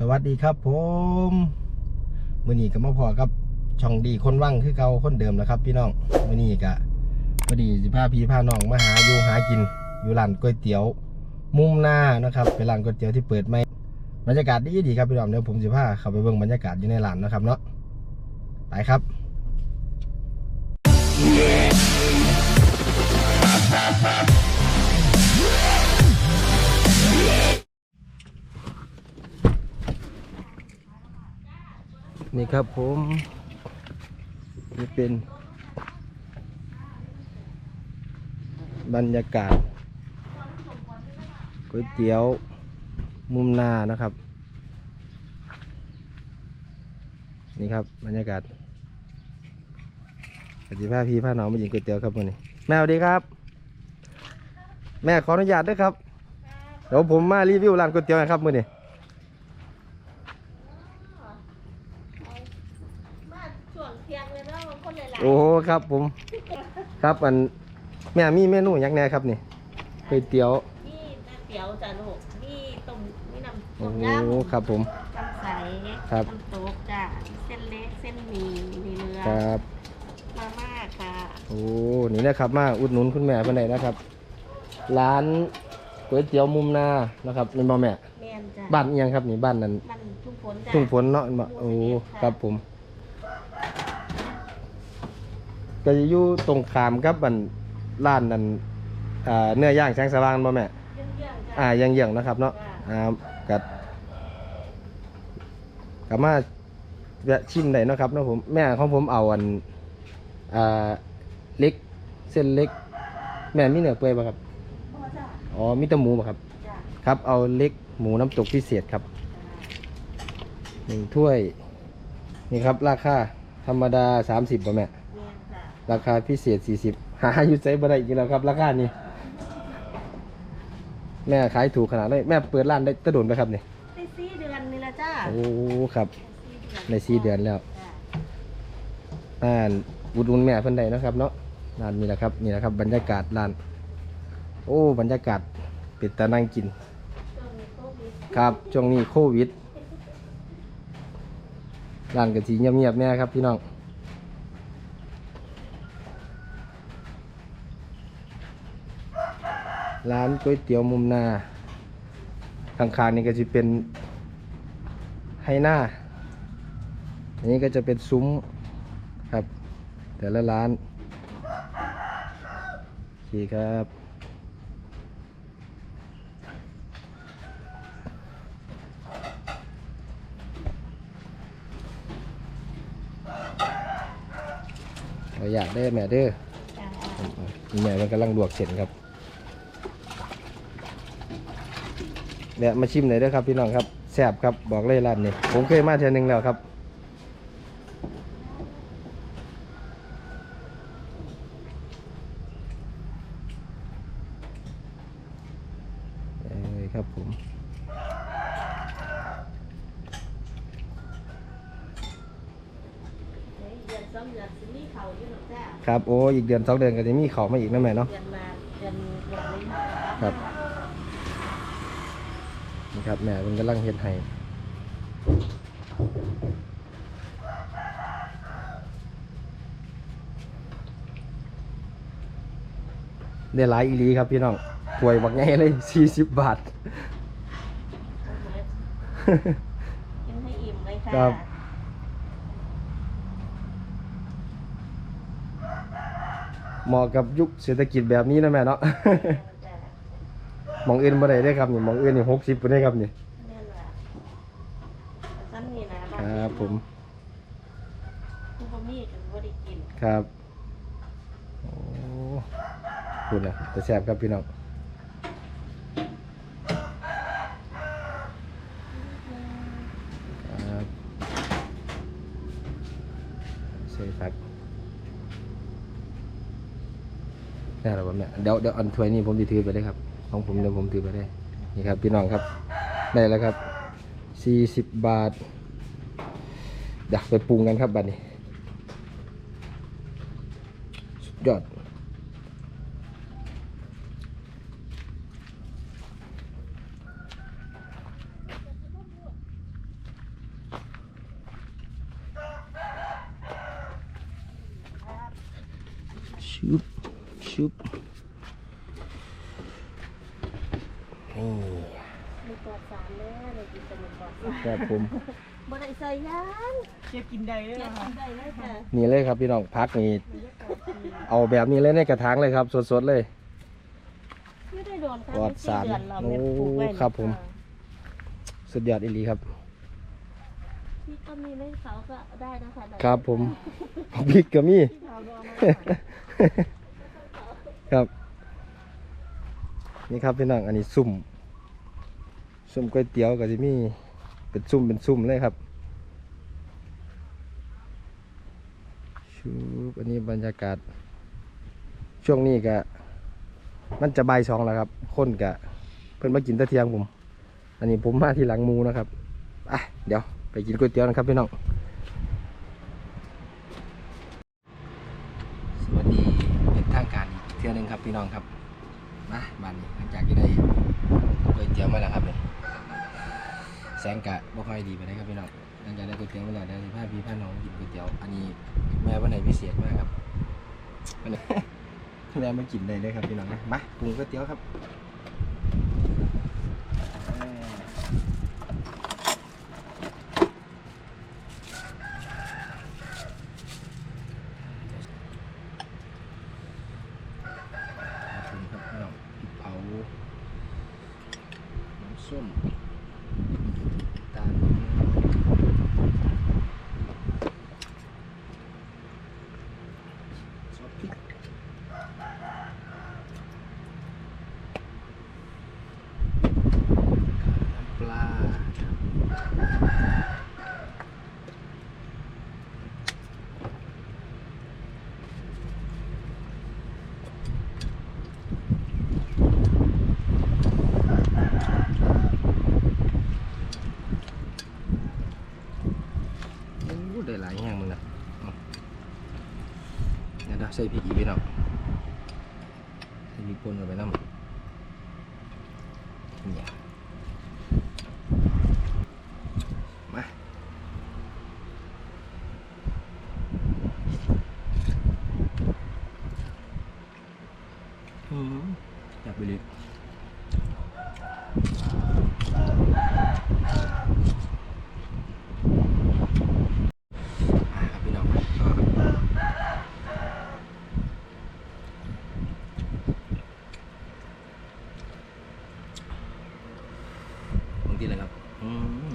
สวัสดีครับผมมือนี้ก็มาพอกับช่องดีคนว่างคือเก่าคนเดิมนะครับ พี่น้องมือนี้ก็พอดีสิพาพี่พาน้องมาหาอยู่หากิน อยู่ร้านก๋วยเตี๋ยว มุมหน้านะครับเป็นร้านก๋วยเตี๋ยวที่เปิดใหม่บรรยากาศดีดีครับพี่น้องเดี๋ยวผมสิพาเข้าไปเบิ่งบรรยากาศอยู่ในร้านนะครับเนาะไปครับ นี่ครับผมนี่เป็นบรรยากาศก๋วยเตี๋ยวมุมหน้านะครับ นี่ครับบรรยากาศปฏิภาพี่พาน้องมายิงก๋วยเตี๋ยวครับวันนี้แม่สวัสดีครับ แม่ขออนุญาตด้วยครับเดี๋ยวผมมารีวิวร้านก๋วยเตี๋ยวนะครับมื่อนี้ มาช่วงเที่ยงเลยเนาะบางคนหลายๆ โอ้ครับผม ครับอันแม่มีเมนูหยังแหน่ครับนี่ก๋วยเตี๋ยวนี่น้ำเตี๋ยวจ้ะลูกนี่ต้มนี่น้ำโอ้ต้มยำครับผม น้ำใสครับ น้ำตกจ้ะเส้นเล็กเส้นหมี่มีเนื้อครับมาม่าค่ะโอ้นี่นะครับมาอุดหนุนคุณแม่เพื่อนไหนนะครับ ร้านก๋วยเตี๋ยวมุมนานะครับเป็นบ่แม่แม่นจ้ะบ้านอิหยังครับนี่บ้านนั้นมันทุ่งฝนจ้ะทุ่งฝนเนาะบ่โอ้ครับผม ก็จะอยู่ตรงขามกับบันร้านนั้นอ่าเนื้อย่างแสงสว่างบ่แม่เยี่ยงๆจ้ะอ่ายังเยี่ยงๆนะครับเนาะจ้ะอ่ากัดกลับมาแวะชิมได้เนาะครับเนาะผมแม่ของผมเอาอันอ่าเล็กเส้นเล็ก แม่มีเนื้อเปื่อยป่ะครับพ่อจ้ะอ๋อมีแต่หมูป่ะครับจ้ะครับเอาเล็กหมูน้ำตกพิเศษครับหนึ่งถ้วย นี่ครับ ราคาธรรมดาสามสิบป่ะแม่แม่นจ้ะ ราคาพิเศษสี่สิบหาอยู่ไซบ่ได้อีกแล้วครับ ราคานี้แม่ขายถูกขนาดนี้แม่เปิดร้านได้ตะโดนไปครับนี่ได้สี่เดือนนี่ละจ้ะโอ้ครับในสี่เดือนแล้วจ้ะอ่านอุดหนุนแม่เพิ่นใดนาะครับ เนาะร้านนี้แหละครับนี่แหละครับ บรรยากาศร้าน โอ้บรรยากาศเป็นตานั่งกินช่วงนี้โควิดครับช่วงนี้โควิดร้านกะทิเงียบๆแน่ครับพี่น้อง ร้านก๋วยเตี๋ยวมุมนาข้างๆนี่ก็จะเป็นไฮหน้าอันนี้ก็จะเป็นซุ้มครับ แต่ละร้านโอเคครับเราอยากได้แม่เด้อจ้ะแม่มันกำลังลวกเส้นครับ เดี๋ยวมาชิมหน่อยเด้อครับพี่น้องครับแซ่บครับบอกเลยร้านนี้ผมเคยมาเทื่อนึงแล้วครับเอ้ยครับผมเดือนสองเดือนสิมีเขาอยู่หรอกจ้ะครับโอ้อีกเดือนสองเดือนก็จะมีของมาอีกนะแม่เนาะเดือนมาเดือนเดือนนี้ครับ นี่ครับแม่มันกำลังเฮ็ดให้ได้หลายอีหลีครับพี่น้องป่วยบักไงเลยสี่สิบบาทกินให้อิ่มเลยค่ะครับเหมาะกับยุคเศรษฐกิจแบบนี้นะแม่เนาะจ้ะห มองอื่นบ่ได้ได้อครับนี่หมองอื่นนี่หกสิบได้ครับนี่แม่นว่ะซ้ำนี่นะครับผมคุณพ่อมีกันบ่ได้กินครับโอ้คุณนะจะแซ่บครับพี่น้องครับใส่ผักได้แล้วบ่แม่เดี๋ยวเดี๋ยวอันถ้วยนี้ผมจะถือไปได้ครับ ของผมเดี๋ยวผมถือไปได้นี่ครับพี่น้องครับได้แล้วครับสี่สิบบาทอยากไปปรุงกันครับบัดนี้ สุดยอด ชุบชุบนี่ มีปลอ ดสารแน่เลยกินสมุนปลอดสารครับผม บ่ได้ใส่ยางเก็บกินได้เลยเก็บนะคะกินได้เลยจ้ะนี่เลยครับพี่น้องพักนี่เอาแบบนี้เลยในกระถางเลยครับ สดๆเลย ไม่ได้โดนค่ะปลอดสารไม่สี่เดือนเราเนี่ยปลูกไว้โอ้ครับผม สุดยอดอีหลีครับ ที่ก็มีไม่เขาก็ได้นะคะได้ครับผมพริกก็มี ที่เราเอามาครับ นี่ครับพี่น้องอันนี้ซุ่ม ซุ่มก๋วยเตี๋ยวก็จะมีเป็นซุ่มเป็นซุ่มเลยครับชูบอันนี้บรรยากาศ ช่วงนี้ก็มันจะใบ่ายสองแล้วครับคนกะเพิ่อนมากินตะเทียงผม อันนี้ผมมาที่หลังมูนะครับอะเดี๋ยวไปกินก๋วยเตี๋ยวนะครับพี่น้องสวัสดีเป็นทางการอีกเที่ยวหนึงครับพี่น้องครับมาบ้านนี้หลังจากที่ได้ก๋วยเตี๋ยวมาแล้วครับเนี่ย แสงกะบ่ค่อยดีไปได้ครับพี่น้องหลังจากได้ก๋วยเตี๋ยวมาแล้วได้พาพี่พาน้องกินก๋วยเตี๋ยวอันนี้แม่วันไหนพิเศษมากครับวันนี้แม่มากินได้เลยครับพี่น้องนะมาปรุงก๋วยเตี๋ยวครับเอ้ยขอบคุณครับพี่น้อเผาน้ำส้ม ตาลซอสพริก น้ำปลาโอ้ได้หลายแห้งมึงนะเอาเดี๋ยวเรา ใส่พริกอีกพี่น้อยใส่พริกป่นลงไปน้ำเนี่ย มาอืมอยากไปเลยมาครับพี่น้องมาต่อครับบางทีเลยครับ อืม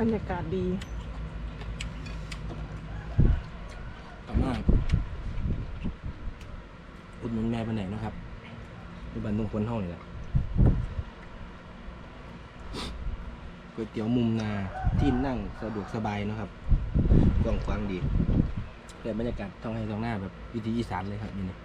บรรยากาศดีกลับมาอุดหนุนแม่ไปไหนนาะครับที่บ้านตรงคนห้องนี่แหละก๋วยเตี๋ยวมุมนาที่นั่งสะดวกสบายนะครับกว้างขวางดีแต่บรรยากาศท้องให้ท้องหน้าแบบวิถีอีสานเลยครับนี่นะ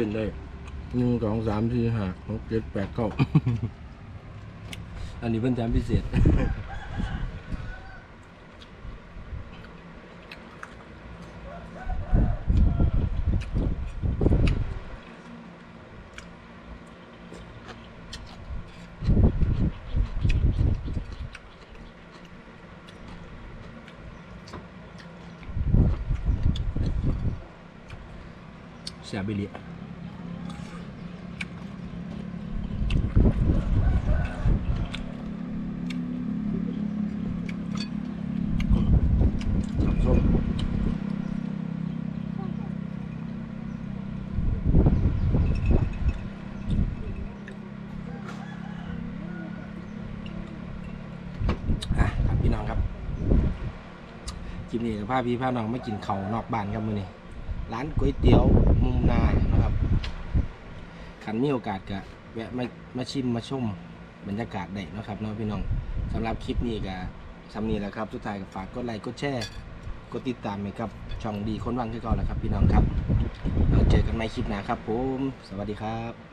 ขึ้นได้หนึ่งสองสามสี่ห้าหกเจ็ดแปดเก้าอันนี้เป็นแถมพิเศษแซ่บไปเลยส้มอะครับพี่น้องครับคลิ ปนี้กับพาพี่พาน้องมากินเขานอกบ้านครับมื้อนี้ร้านก๋วยเตี๋ยวมุมนานะครับขันมีโอกาสก็แวะมามาชิมมาชมบรรยากาศได้เนาะครับเน้องพี่น้องสำหรับคลิปนี้ก็สำนี้แหล้วครับ สุดท้ายก็ฝากกดไลค์กดแชร์กดติดตามให้กับช่องดีคนวังคือเก่าแหละครับ พี่น้องครับเราเจอกันในคลิปหน้าครับผม สวัสดีครับ